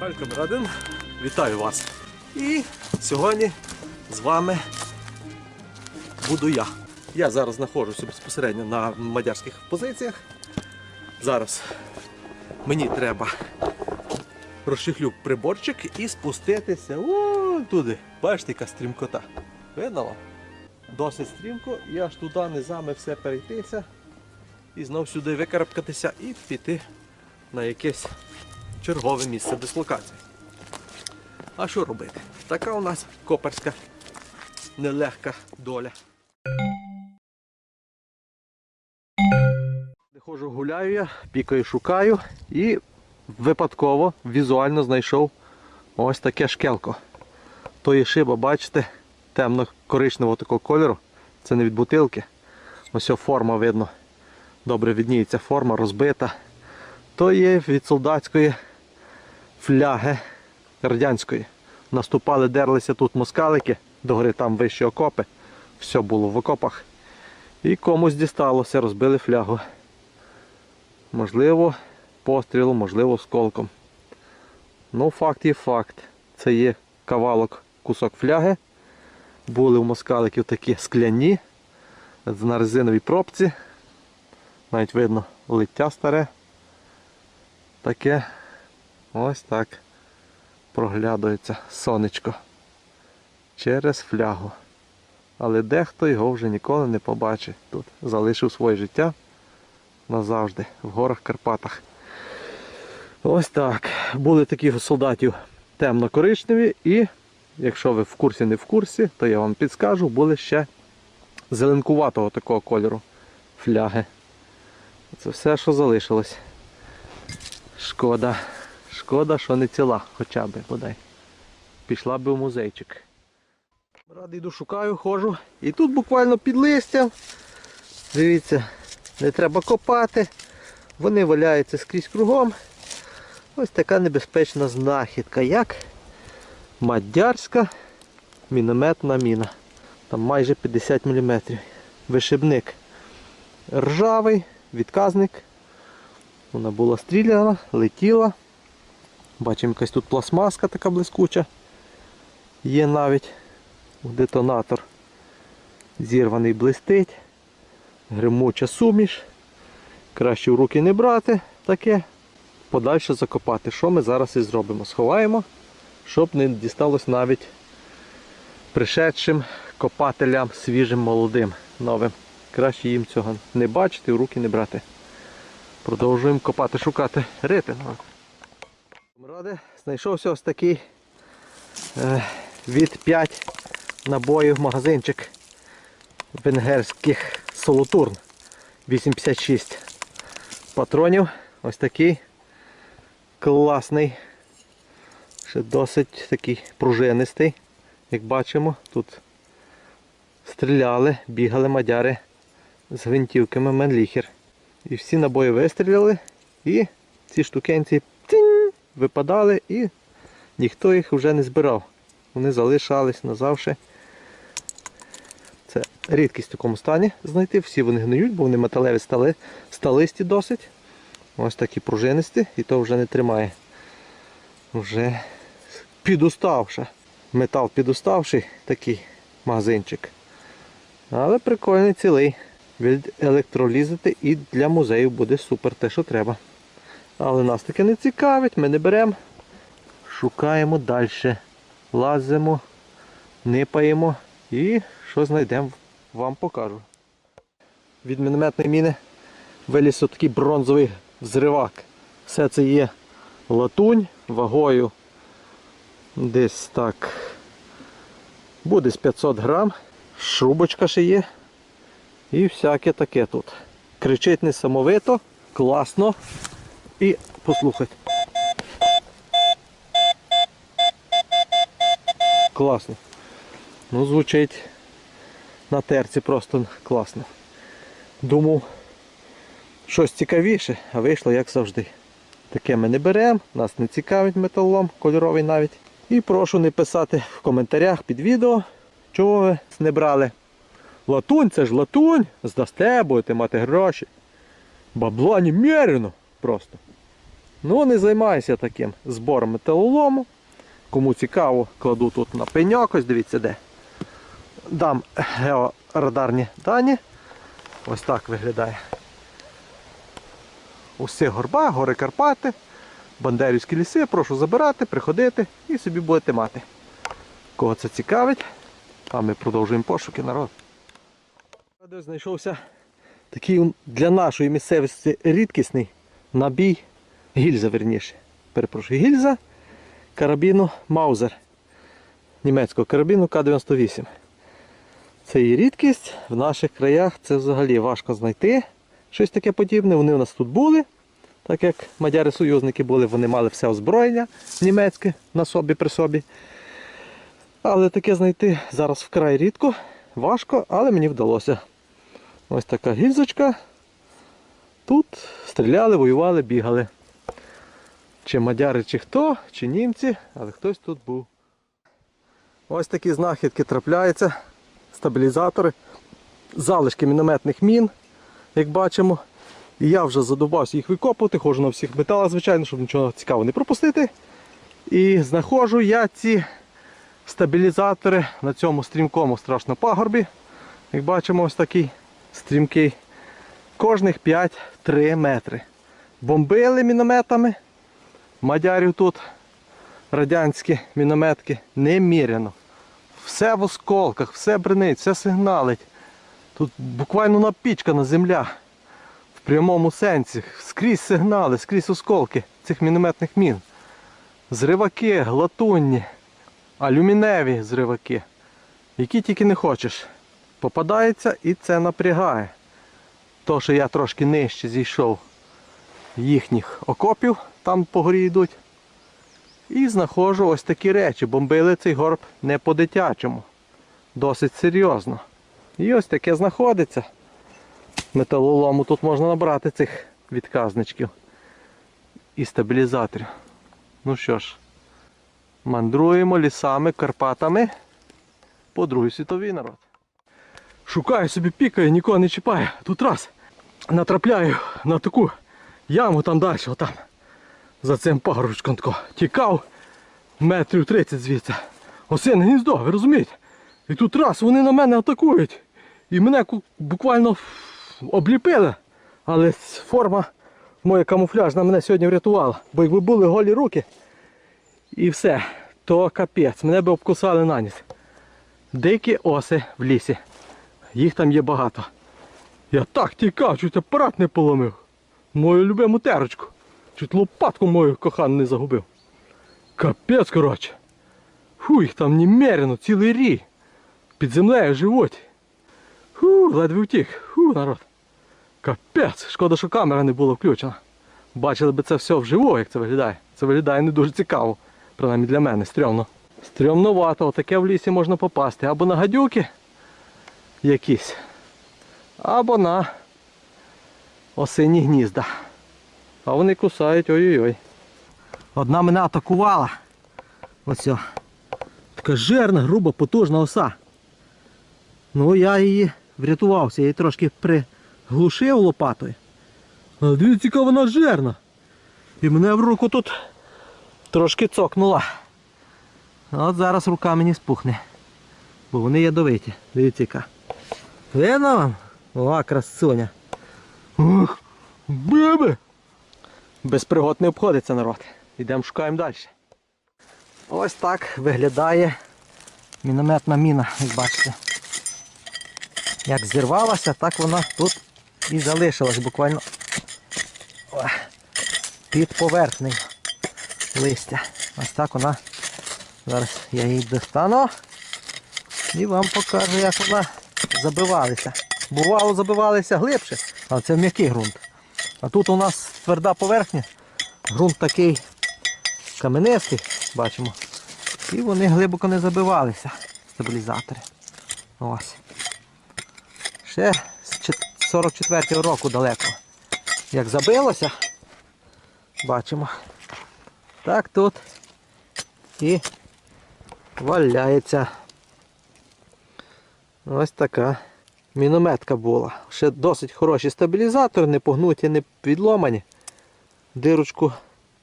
Халькам Радин, вітаю вас. І сьогодні з вами буду я. Я зараз знаходжуся безпосередньо на мадярських позиціях. Зараз мені треба розчехлю приборчик і спуститися о, туди. Бачите, яка стрімкота. Видно вам? Досить стрімко, і аж туди низами все перейтися. І знов сюди викарабкатися і піти на якесь чергове місце дислокації. А що робити? Така у нас коперська нелегка доля. Ходжу гуляю я, пікаю, шукаю і випадково візуально знайшов ось таке шкелко. То є шиба, бачите, темно-коричневого такого кольору. Це не від бутилки. Ось форма видно. Добре відніється форма розбита. То є від солдатської фляги радянської. Наступали, дерлися тут москалики, догори там вищі окопи. Все було в окопах. І комусь дісталося, розбили флягу. Можливо, пострілом, можливо, сколком. Ну, факт є факт. Це є кавалок, кусок фляги. Були у москаликів такі скляні, на резиновій пробці. Навіть видно лиття старе. Таке ось так проглядується сонечко через флягу. Але дехто його вже ніколи не побачить. Тут залишив своє життя назавжди в горах Карпатах. Ось так. Були такі солдатів темно-коричневі і, якщо ви в курсі не в курсі, то я вам підскажу, були ще зеленкуватого такого кольору фляги. Це все, що залишилось. Шкода. Шкода, що не ціла хоча б бодай. Пішла би в музейчик. Радий йду, шукаю, ходжу. І тут буквально під листям. Дивіться, не треба копати. Вони валяються скрізь кругом. Ось така небезпечна знахідка, як мадярська мінометна міна. Там майже 50 мм. Вишибник ржавий, відказник. Вона була стріляна, летіла. Бачимо, якась тут пластмаска така блискуча. Є навіть детонатор. Зірваний блистить. Гримуча суміш. Краще в руки не брати таке. Подальше закопати. Що ми зараз і зробимо? Сховаємо, щоб не дісталось навіть пришедшим копателям свіжим, молодим, новим. Краще їм цього не бачити, в руки не брати. Продовжуємо копати, шукати рити. Ради, знайшовся ось такий е, від 5 набоїв магазинчик венгерських солотурн 856 патронів. Ось такий класний, ще досить такий пружинистий. Як бачимо, тут стріляли, бігали мадяри з гвинтівками Менліхер. І всі набої вистріляли і ці штукенці випадали і ніхто їх вже не збирав. Вони залишались назавжди. Це рідкість в такому стані знайти. Всі вони гниють, бо вони металеві стали, сталисті досить. Ось такі пружинисті і то вже не тримає. Вже підуставша. Метал підуставший такий магазинчик. Але прикольний цілий. Від електролізити і для музею буде супер те, що треба. Але нас таке не цікавить, ми не беремо. Шукаємо далі. Лазимо, нипаємо і що знайдемо, вам покажу. Від мінометної міни виліз такий бронзовий взривак. Все це є латунь вагою десь так. Буде з 500 грам. Шрубочка ще є. І всяке таке тут. Кричить несамовито, класно. І послухайте. Класно. Ну, звучить на терці просто класно. Думав, щось цікавіше, а вийшло як завжди. Таке ми не беремо, нас не цікавить металолом, кольоровий навіть. І прошу не писати в коментарях під відео, чого ви не брали. Латунь, це ж латунь, здасте, будете мати гроші. Бабла немерено просто. Ну, не займаюся таким збором металолому. Кому цікаво, кладу тут на пеньок, ось дивіться де. Дам георадарні дані. Ось так виглядає. Усі горба, гори Карпати, Бандерівські ліси, прошу забирати, приходити і собі будете мати. Кого це цікавить, а ми продовжуємо пошуки народ. Знайшовся такий для нашої місцевості рідкісний набій гільза, верніше. Перепрошую, гільза карабіну Маузер. Німецького карабіну К-98. Це і рідкість. В наших краях це взагалі важко знайти щось таке подібне. Вони у нас тут були. Так як мадяри-союзники були, вони мали все озброєння німецьке на собі при собі. Але таке знайти зараз вкрай рідко, важко, але мені вдалося. Ось така гільзочка. Тут стріляли, воювали, бігали. Чи мадяри, чи хто, чи німці, але хтось тут був. Ось такі знахідки трапляються. Стабілізатори, залишки мінометних мін, як бачимо. І я вже задовбався їх викопувати, ходжу на всіх металах, звичайно, щоб нічого цікавого не пропустити. І знаходжу я ці стабілізатори на цьому стрімкому страшно пагорбі. Як бачимо, ось такий стрімкий. Кожних 5-3 метри. Бомбили мінометами. Мадярів тут радянські мінометки неміряно. Все в осколках, все бренить, все сигналить. Тут буквально напічкана земля. В прямому сенсі. Скрізь сигнали, скрізь осколки цих мінометних мін. Зриваки, глатунні, алюміневі зриваки. Які тільки не хочеш. Попадається і це напрягає. То, що я трошки нижче зійшов їхніх окопів, там по горі йдуть. І знаходжу ось такі речі. Бомбили цей горб не по-дитячому. Досить серйозно. І ось таке знаходиться. Металолому тут можна набрати цих відказничків і стабілізаторів. Ну що ж, мандруємо лісами, Карпатами по Другій світовій народ. Шукаю собі пікаю, нікого не чіпаю. Тут раз натрапляю на таку яму там далі, отам. За цим пагорочком тако. Тікав метрів 30 звідси. Осине гніздо, ви розумієте? І тут раз вони на мене атакують. І мене буквально обліпили. Але форма моя камуфляжна мене сьогодні врятувала. Бо якби були голі руки і все, то капець, мене би обкусали на ніс. Дикі оси в лісі. Їх там є багато. Я так тікав, чуть апарат не поломив. Мою любиму терочку. Чуть лопатку мою кохану не загубив. Капець, коротше. Фу, їх там немерено, цілий рій. Під землею живуть. Фу, ледве втік. Фу, народ. Капець, шкода, що камера не була включена. Бачили би це все вживу, як це виглядає. Це виглядає не дуже цікаво. Принаймні для мене, стрьомно. Стрьомновато, отаке в лісі можна попасти. Або на гадюки якісь, або на осинні гнізда. А вони кусають ой-ой-ой. Одна мене атакувала. Ось. Така жирна, груба, потужна оса. Ну я її врятувався, я її трошки приглушив лопатою. Але дивіться, яка вона жирна. І мене в руку тут трошки цокнула. От зараз рука мені спухне. Бо вони ядовиті. Дивіться яка. Видно вам? О, красуня. Ух, бебе! Без пригод не обходиться народ. Йдемо шукаємо далі. Ось так виглядає мінометна міна, як бачите. Як зірвалася, так вона тут і залишилась буквально під поверхнею листя. Ось так вона. Зараз я її достану і вам покажу, як вона забивалася. Бувало, забивалися глибше, але це м'який ґрунт. А тут у нас тверда поверхня, ґрунт такий каменистий, бачимо. І вони глибоко не забивалися, стабілізатори. Ось. Ще з 44-го року далеко. Як забилося, бачимо. Так тут і валяється. Ось така мінометка була. Ще досить хороші стабілізатори, не погнуті, не підломані. Дирочку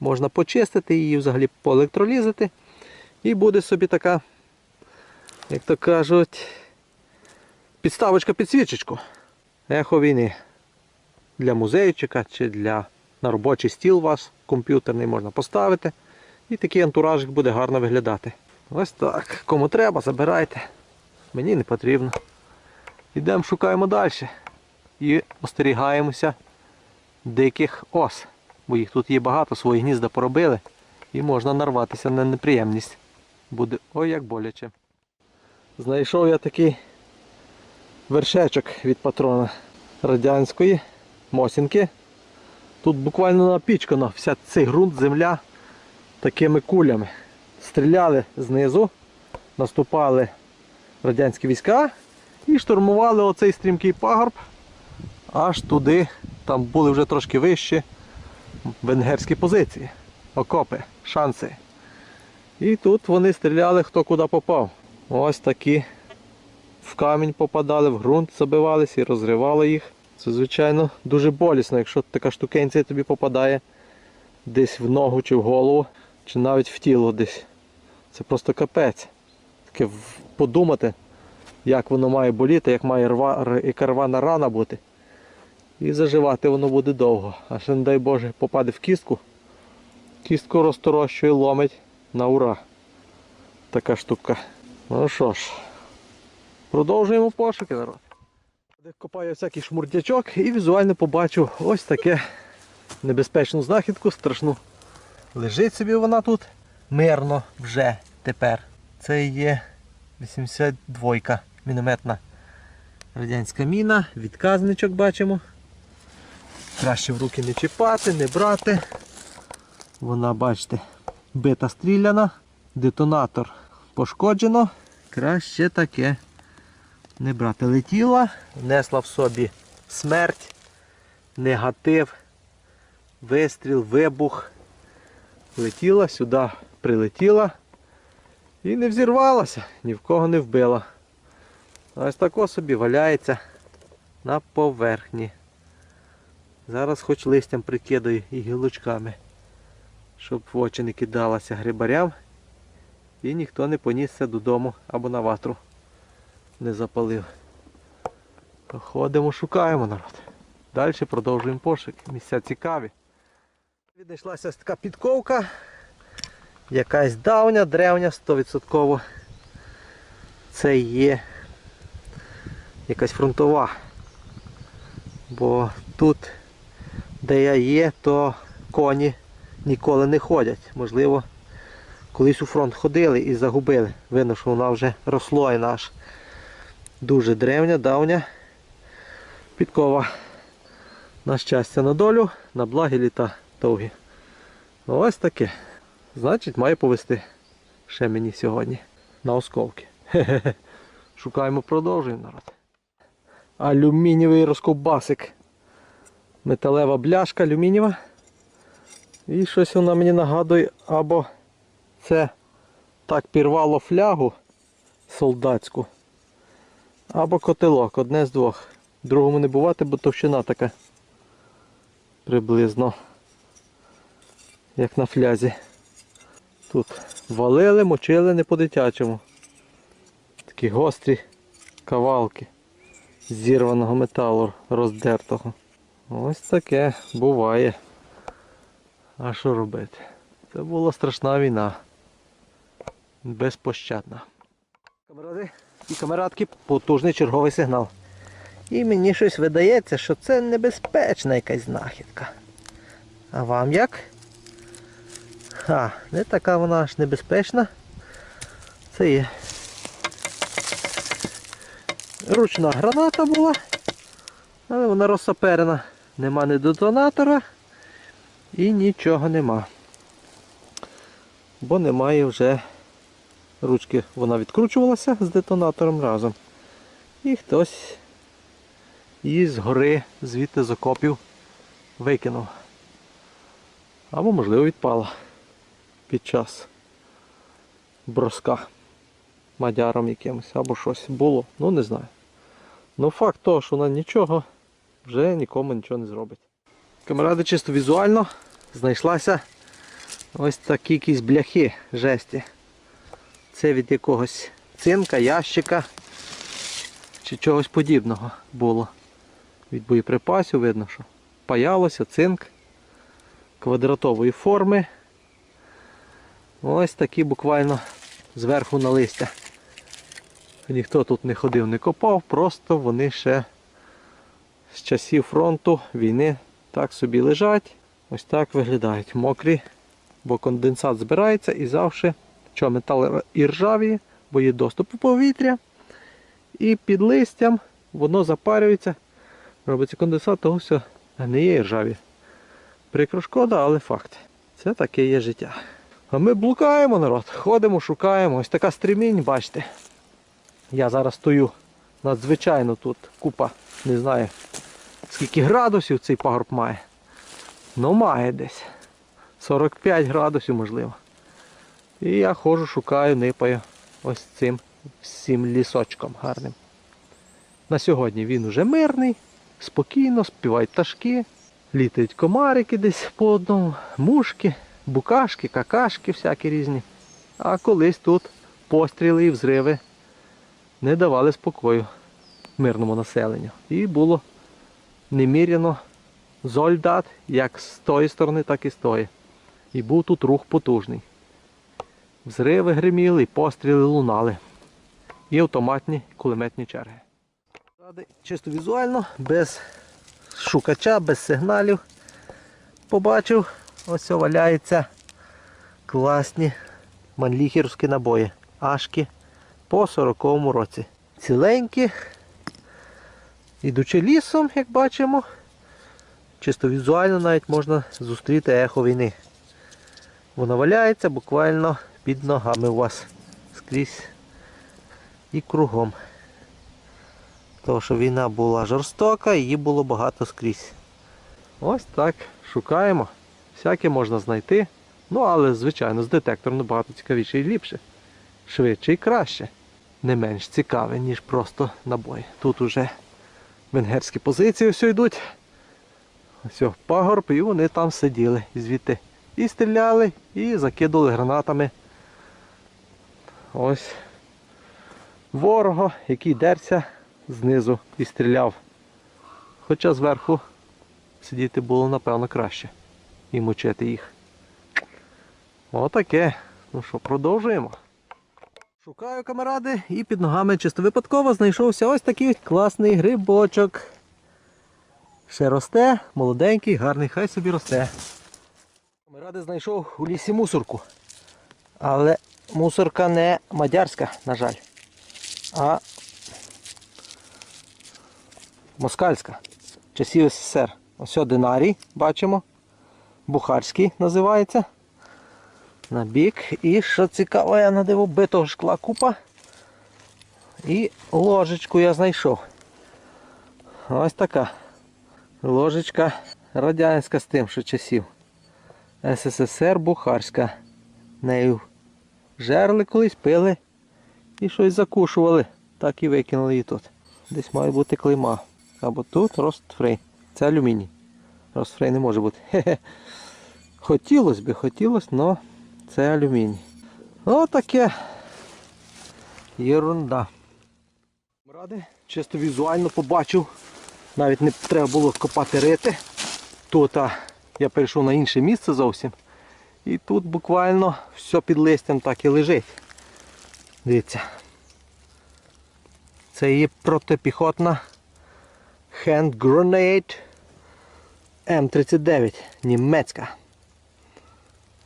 можна почистити її, взагалі поелектролізити. І буде собі така, як то кажуть, підставочка під свічечку. Ехо війни. Для музейчика чи для на робочий стіл вас комп'ютерний можна поставити. І такий антуражик буде гарно виглядати. Ось так. Кому треба, забирайте. Мені не потрібно. Йдемо, шукаємо далі. І остерігаємося диких ос. Бо їх тут є багато, свої гнізда поробили. І можна нарватися на неприємність. Буде ой як боляче. Знайшов я такий вершечок від патрона радянської мосінки. Тут буквально напічкано вся цей ґрунт, земля такими кулями. Стріляли знизу, наступали радянські війська і штурмували оцей стрімкий пагорб аж туди, там були вже трошки вищі венгерські позиції, окопи, шанси. І тут вони стріляли хто куди попав. Ось такі в камінь попадали, в ґрунт забивалися і розривали їх. Це, звичайно, дуже болісно, якщо така штукенція тобі попадає десь в ногу чи в голову, чи навіть в тіло десь. Це просто капець. Таке подумати, як воно має боліти, як має рва, яка рвана рана бути. І заживати воно буде довго. А ще, не дай Боже, попаде в кістку. Кістку розторощує, ломить на ура. Така штука. Ну що ж, продовжуємо пошуки, народ. Копаю всякий шмурдячок і візуально побачу ось таке небезпечну знахідку, страшну. Лежить собі вона тут мирно вже тепер. Це є 82 мінометна радянська міна, відказничок бачимо. Краще в руки не чіпати, не брати. Вона, бачите, бита стріляна, детонатор пошкоджено. Краще таке не брати. Летіла, несла в собі смерть, негатив, вистріл, вибух. Летіла сюди, прилетіла і не взірвалася, ні в кого не вбила. Ось тако собі валяється на поверхні. Зараз хоч листям прикидаю і гілочками, щоб в очі не кидалася грибарям і ніхто не понісся додому або на ватру не запалив. Ходимо, шукаємо народ. Далі продовжуємо пошук. Місця цікаві. Віднайшлася така підковка. Якась давня, древня, 100%. Це є якась фронтова. Бо тут, де я є, то коні ніколи не ходять. Можливо, колись у фронт ходили і загубили. Видно, що вона вже росло наш. Дуже древня, давня підкова. На щастя, на долю, на благі літа довгі. Ось таке. Значить, має повести ще мені сьогодні на осколки. Шукаємо, продовжуємо народ. Алюмінієвий розковбасик. Металева бляшка алюмінієва. І щось вона мені нагадує, або це так пірвало флягу солдатську, або котелок, одне з двох. Другому не бувати, бо товщина така приблизно, як на флязі. Тут валили, мочили не по-дитячому. Такі гострі кавалки зірваного металу роздертого. Ось таке буває. А що робити? Це була страшна війна. Безпощадна. Камеради і камерадки потужний черговий сигнал. І мені щось видається, що це небезпечна якась знахідка. А вам як? Ха, не така вона аж небезпечна. Це є. Ручна граната була, але вона розсаперена. Нема ні детонатора і нічого нема. Бо немає вже ручки, вона відкручувалася з детонатором разом. І хтось її згори звідти з окопів викинув. Або можливо відпала під час броска мадяром якимось або щось було, ну не знаю. Ну факт того, що вона нічого вже нікому нічого не зробить. Камеради чисто візуально знайшлася Ось такі якісь бляхи жесті. Це від якогось цинка, ящика чи чогось подібного було. Від боєприпасів видно, що паялося цинк квадратової форми. Ось такі буквально зверху на листя. Ніхто тут не ходив, не копав, просто вони ще з часів фронту війни так собі лежать. Ось так виглядають мокрі, бо конденсат збирається і завжди, що метал і ржавіє, бо є доступ у повітря. І під листям воно запарюється, робиться конденсат, того все гниє і ржавіє. Прикро шкода, але факт. Це таке є життя. А ми блукаємо народ, ходимо, шукаємо. Ось така стрімінь, бачите. Я зараз стою надзвичайно тут купа, не знаю скільки градусів цей пагорб має. Ну має десь. 45 градусів можливо. І я ходжу, шукаю, нипаю ось цим всім лісочком гарним. На сьогодні він уже мирний, спокійно, співають пташки, літають комарики десь по одному, мушки, букашки, какашки всякі різні. А колись тут постріли і взриви не давали спокою мирному населенню. І було неміряно зольдат як з тої сторони, так і з тої. І був тут рух потужний. Взриви гриміли і постріли лунали. І автоматні кулеметні черги. Чисто візуально, без шукача, без сигналів. Побачив, ось валяються класні манліхерські набої. Ашки по 40-му році. Ціленькі. Ідучи лісом, як бачимо, чисто візуально навіть можна зустріти ехо війни. Воно валяється буквально під ногами у вас скрізь і кругом. Тому що війна була жорстока, її було багато скрізь. Ось так шукаємо. Всяке можна знайти. Ну, але, звичайно, з детектором набагато цікавіше і ліпше. Швидше і краще. Не менш цікаве, ніж просто набої. Тут уже венгерські позиції все йдуть. Ось пагорб, і вони там сиділи звідти. І стріляли, і закидували гранатами. Ось ворога, який дерся знизу і стріляв. Хоча зверху сидіти було напевно краще і мочити їх. Отаке. Ну що, продовжуємо. Шукаю камаради і під ногами чисто випадково знайшовся ось такий класний грибочок. Ще росте, молоденький, гарний, хай собі росте. Камаради знайшов у лісі мусорку. Але мусорка не мадярська, на жаль, а москальська. Часів СССР. Ось динарій, бачимо. Бухарський називається. На бік. І що цікаво, я надиву битого шкла купа. І ложечку я знайшов. Ось така. Ложечка радянська з тим, що часів. СССР Бухарська. Нею жерли колись, пили і щось закушували. Так і викинули її тут. Десь має бути клейма. Або тут ростфрей. Це алюміній. Ростфрей не може бути. Хе-хе. Хотілося би, хотілося, але це алюміній. Отаке. Єрунда. Ради, чисто візуально побачив. Навіть не треба було копати рити. Тут а, я перейшов на інше місце зовсім. І тут буквально все під листям так і лежить. Дивіться. Це є протипіхотна Hand Grenade М39 німецька.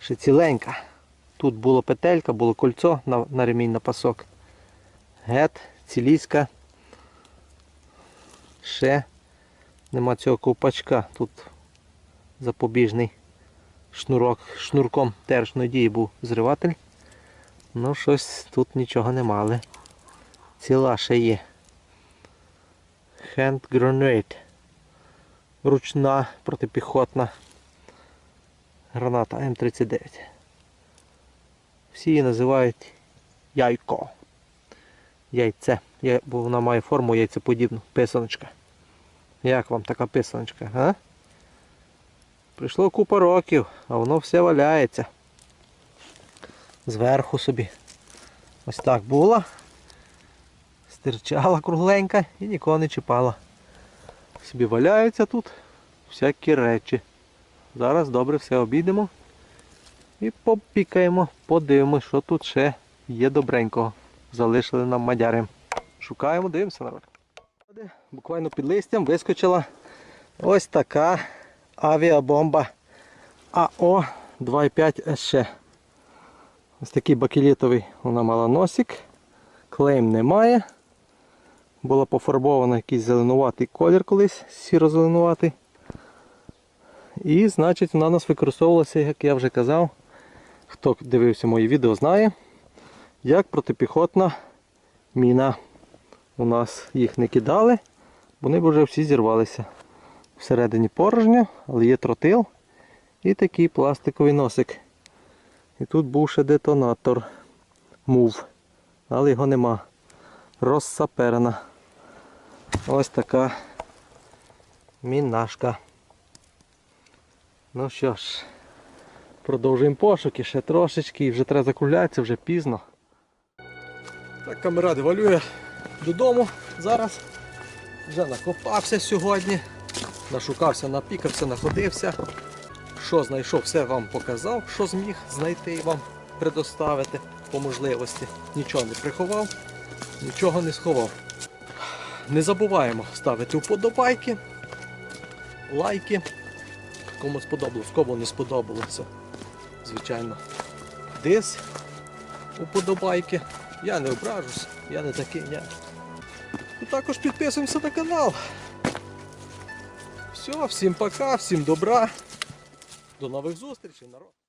Ще ціленька. Тут було петелька, було кольцо на, на ремінь на пасок. Гет, ціліська. Ще нема цього ковпачка. Тут запобіжний шнурок, шнурком тершної дії був зриватель. Ну щось тут нічого не мали. Ціла ще є. Hand grenade. Ручна протипіхотна граната М39. Всі її називають яйко. Яйце. Бо вона має форму яйцеподібну. Писаночка. Як вам така писаночка, а? Прийшло купа років, а воно все валяється. зверху собі. Ось так була. Стирчала кругленька і нікого не чіпала. Собі валяються тут всякі речі. Зараз добре все обійдемо і попікаємо, подивимось, що тут ще є добренького. Залишили нам мадяри. Шукаємо, дивимося народ. Буквально під листям вискочила ось така авіабомба АО 2,5 СШ. Ось такий бакелітовий вона мала носик. Клейм немає. Була пофарбована якийсь зеленуватий колір колись, сіро-зеленуватий. І значить вона у нас використовувалася, як я вже казав, хто дивився мої відео, знає, як протипіхотна міна. У нас їх не кидали, вони б вже всі зірвалися. Всередині порожньо, але є тротил і такий пластиковий носик. І тут був ще детонатор мув, але його нема. Розсаперена. Ось така мінашка. Ну що ж, продовжуємо пошуки, ще трошечки і вже треба закруглятися, вже пізно. Так, камеради валює додому зараз. Вже накопався сьогодні. Нашукався, напікався, находився. Що знайшов, все вам показав, що зміг знайти і вам предоставити по можливості. Нічого не приховав, нічого не сховав. Не забуваємо ставити вподобайки, лайки. Кому сподобалось, кому не сподобалося. Звичайно, десь уподобайки. Я не ображусь, я не такий, ні. І також підписуємося на канал. Все, всім пока, всім добра. До нових зустрічей, народ.